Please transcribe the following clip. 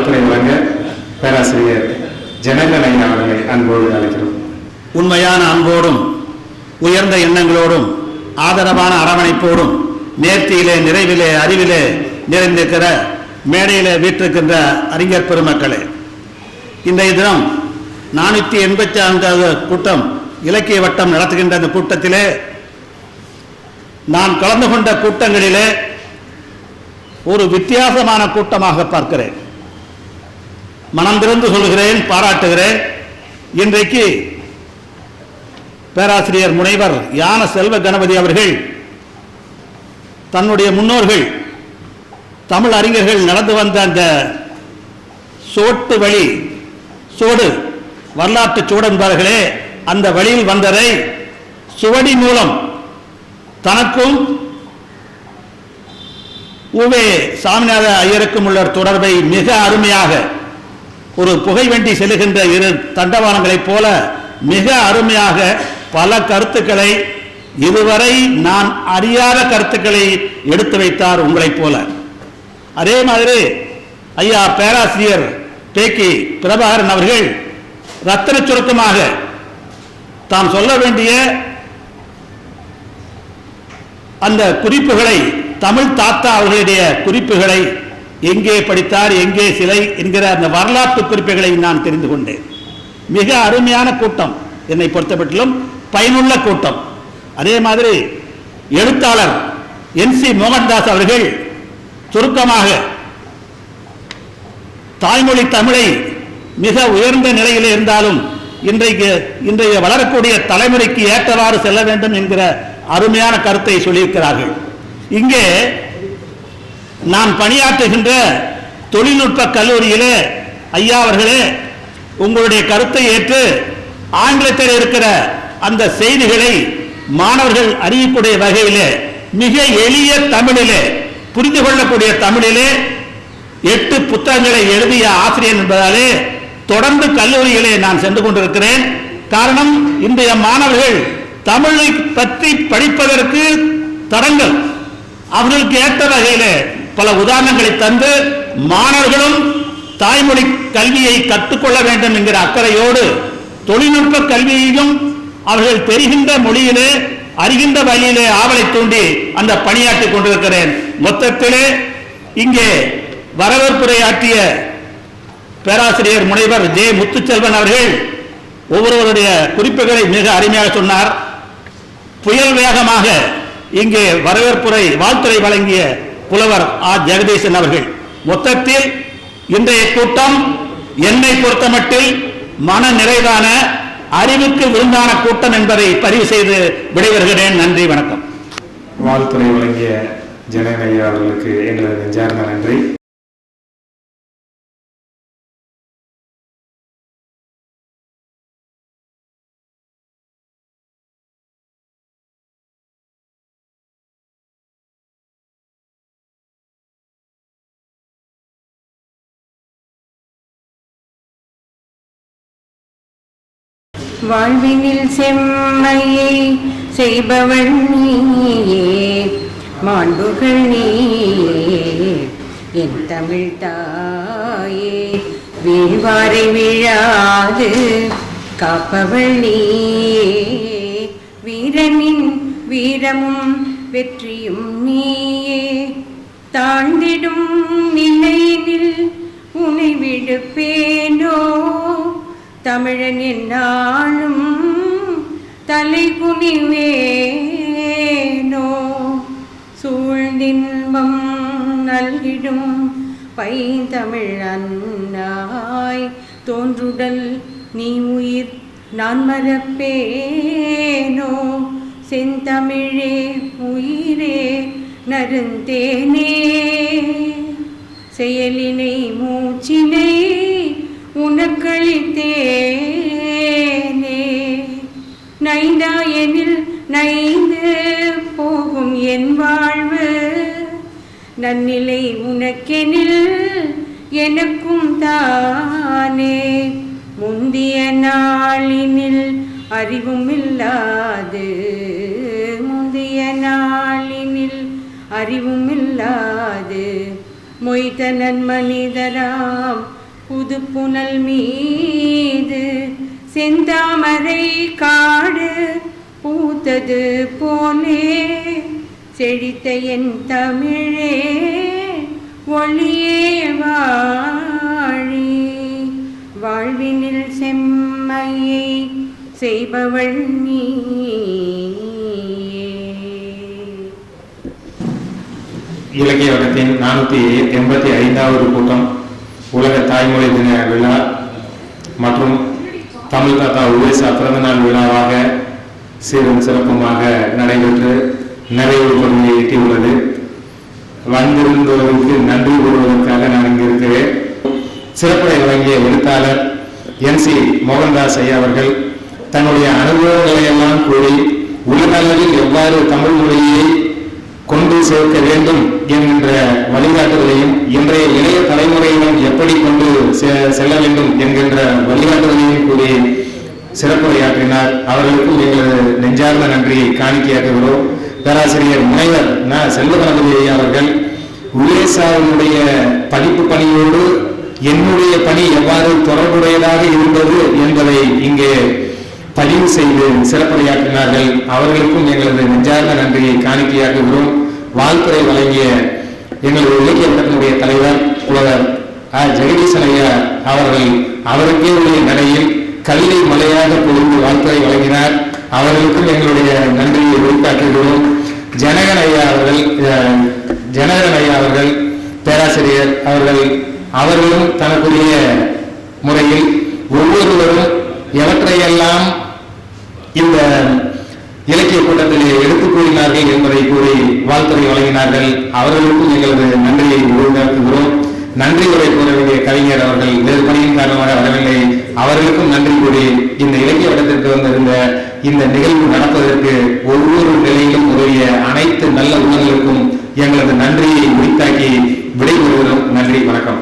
வாழ்த்துறை வழங்க பேராசிரியர் ஜனகலைன் அவர்களை அன்போடு அழைக்கிறோம். உண்மையான அன்போடும் உயர்ந்த எண்ணங்களோடும் ஆதரவான அரவணைப்போடும் நேர்த்தியிலே நிறைவிலே அறிவிலே நிறைந்திருக்கிற மேடையிலே வீற்றிருக்கின்ற அறிஞர் பெருமக்களே இன்றைய தினம் நானூற்றி எண்பத்தி ஐந்தாவது கூட்டம் இலக்கிய வட்டம் நடத்துகின்ற இந்த கூட்டத்திலே நான் கலந்து கொண்ட கூட்டங்களிலே ஒரு வித்தியாசமான கூட்டமாக பார்க்கிறேன். மனம் திறந்து சொல்கிறேன் பாராட்டுகிறேன். இன்றைக்கு பேராசிரியர் முனைவர் யான செல்வ கணபதி அவர்கள் தன்னுடைய முன்னோர்கள் தமிழ் அறிஞர்கள் நடந்து வந்த அந்த சோட்டு வழி சோடு வரலாற்று சூடன்பார்களே அந்த வழியில் வந்ததை சுவடி மூலம் தனக்கும் உவே சாமிநாத ஐயருக்கும் உள்ள தொடர்பை மிக அருமையாக ஒரு புகை வேண்டி செல்லுகின்ற இரு தண்டவாளங்களைப் போல மிக அருமையாக பல கருத்துக்களை இதுவரை நான் அறியாத கருத்துக்களை எடுத்து வைத்தார் உங்களைப் போல. அதே மாதிரி ஐயா பேராசிரியர் தேக்கி பிரபாகரன் அவர்கள் ரத்தன சுருக்கமாக தாம் சொல்ல வேண்டிய அந்த குறிப்புகளை தமிழ் தாத்தா அவர்களுடைய குறிப்புகளை எங்கே படித்தார் எங்கே சிலை என்கிற அந்த வரலாற்று குறிப்புகளை நான் தெரிந்து கொண்டேன். மிக அருமையான கூட்டம் என்னை பொறுத்தப்பட்டிலும் பயனுள்ள கூட்டம். அதே மாதிரி எழுத்தாளர் என் சி மோகன்தாஸ் அவர்கள் சுருக்கமாக தாய்மொழி தமிழை மிக உயர்ந்த நிலையில் இருந்தாலும் இன்றைக்கு இன்றைய வளரக்கூடிய தலைமுறைக்கு ஏற்றவாறு செல்ல வேண்டும் என்கிற அருமையான கருத்தை சொல்லியிருக்கிறார்கள். இங்கே நான் பணியாற்றுகின்ற தொழில்நுட்ப கல்லூரியிலே ஐயா அவர்களே உங்களுடைய கருத்தை ஏற்று ஆங்கிலத்தில் இருக்கிற அந்த செய்திகளை மாணவர்கள் அறியக்கூடிய வகையிலே மிக எளிய தமிழிலே புரிந்து கொள்ளக்கூடிய தமிழிலே எட்டு புத்தகங்களை எழுதிய ஆசிரியர் என்பதாலே தொடர்ந்து கல்லூரியிலே நான் சென்று கொண்டிருக்கிறேன். காரணம் இன்றைய மாணவர்கள் தமிழை பற்றி படிப்பதற்கு தடங்கள். அவர்களுக்கு ஏற்ற வகையிலே பல உதாரணங்களை தந்து மாணவர்களும் தாய்மொழி கல்வியை கற்றுக்கொள்ள வேண்டும் என்கிற அக்கறையோடு தொழில்நுட்ப கல்வியையும் அவர்கள் தெரிகின்ற மொழியிலே அறிகின்ற வழியிலே ஆவலை தூண்டி அந்த பணியாற்றிக் கொண்டிருக்கிறேன். மொத்தத்திலே இங்கே வரவேற்புரையாற்றிய பேராசிரியர் முனைவர் ஜே முத்துச்செல்வன் அவர்கள் ஒவ்வொருவருடைய குறிப்புகளை மிக அருமையாக சொன்னார். புயல் வேகமாக இங்கே வரவேற்புரை வாழ்த்துறை வழங்கிய புலவர் ஆ. ஜெகதீசன் அவர்கள். மொத்தத்தில் இன்றைய கூட்டம் என்னை பொறுத்தமட்டில் மன நிறைவான அறிவுக்கு விருந்தான கூட்டம் என்பதை பதிவு செய்து விடைபெறுகிறேன். நன்றி வணக்கம். வாழ்த்துறை வழங்கிய ஜனநாயக அவர்களுக்கு எங்களது நெஞ்சார்ந்த நன்றி. வாழ்வினில் செம்மையை செய்பவள் நீயே மாண்புகள் நீயே. என் தமிழ் தாயே வீழ்வாரை விழாது காப்பவள் நீயே. வீரனின் வீரமும் வெற்றியும் நீயே. தாழ்ந்திடும் நிலையினில் உனை விடுப்பேனோ? தமிழன் என்னாலும் தலை குனிவேனோ? சூழ்ந்தின்பம் நல்கிடும் பைந்தமிழ் அன்னாய். தோன்றுடல் நீ உயிர் நான் மறப்பேனோ? செந்தமிழே உயிரே நருந்தேனே செயலினை மூச்சினை உனக்களித்தேனே. நைந்தா எனில் நைந்து போகும் என் வாழ்வு. நன்னிலை உனக்கெனில் எனக்கும் தானே. முந்திய நாளினில் அறிவும் இல்லாது. முந்திய நாளினில் அறிவும் இல்லாது. மொய்தனன் மனிதராம் புது புனல் மீது செந்தாமரை காடு பூத்தது போலே செழித்த என் தமிழே ஒளியே வாழி. வாழ்வினில் செம்மையை செய்பவள் நீயே. இலக்கிய வட்டத்தின் நானூற்றி எண்பத்தி ஐந்தாவது கூட்டம். உலக தாய்மொழி தின விழா மற்றும் தமிழ் தாத்தா உவேசா பிறந்தநாள் விழாவாக சீரும் சிறப்புமாக நடைபெற்று நிறைவு பகுதியை எட்டியுள்ளது. வந்திருந்தவர்களுக்கு நன்றி கூறுவதற்காக நான் இங்கு இருக்கிறேன். சிறப்புரை வழங்கிய எழுத்தாளர் என் சி மோகன்தாஸ் ஐயா அவர்கள் தன்னுடைய அனுபவங்களை எல்லாம் கூறி உலக அளவில் எவ்வாறு தமிழ் மொழியை கொண்டு சேர்க்க வேண்டும் என்கின்ற வழிகாட்டுதலையும் இன்றைய இளைய தலைமுறையிடம் எப்படி கொண்டு செ- செல்ல வேண்டும் என்கின்ற வழிகாட்டுதலையும் கூறி சிறப்புரையாற்றினார். அவர்களுக்கும் எங்களது நெஞ்சார்ந்த நன்றியை காணிக்கையாக்குகிறோம் பேராசிரியர் முனைவர் ந. செல்வகணபதி அவர்கள் உலேசாவினுடைய படிப்பு பணியோடு என்னுடைய பணி எவ்வாறு தொடர்புடையதாக இருந்தது என்பதை இங்கே பதிவு செய்து சிறப்புரையாற்றினார்கள். அவர்களுக்கும் எங்களது நெஞ்சார்ந்த நன்றியை காணிக்கையாக்குகிறோம் வாழ்த்துறை வழங்கிய எங்களது இலக்கிய கட்டத்தினுடைய தலைவர் புலவர் ஆ ஜெகதீசன் ஐயா அவர்கள் அவருக்கே உரிய நடையில் கல்லை மலையாக பொழுது வாழ்த்துறை வழங்கினார். அவர்களுக்கும் எங்களுடைய நன்றியை உரித்தாக்குகிறோம் ஜனகன் ஐயா அவர்கள் அஹ், ஜனகரன் ஐயா அவர்கள் பேராசிரியர் அவர்கள் அவர்களும் தனக்குரிய முறையில் ஒவ்வொருவரும் எவற்றையெல்லாம் இந்த இலக்கிய கூட்டத்திலே எடுத்து கூறினார்கள் என்பதை கூறி வாழ்த்துறை வழங்கினார்கள். அவர்களுக்கும் எங்களது நன்றியை உருவாக்குகிறோம் நன்றி உரை கூற வேண்டிய கவிஞர் அவர்கள் வேறு பணியின் காரணமாக வரவில்லை. அவர்களுக்கும் நன்றி கூறி இந்த இலக்கிய வட்டத்திற்கு வந்திருந்த இந்த நிகழ்வு நடப்பதற்கு ஒவ்வொரு நிலையிலும் உதவிய அனைத்து நல்ல உள்ளங்களுக்கும் எங்களது நன்றியை உரித்தாக்கி விடைபெறுகிறோம். நன்றி வணக்கம்.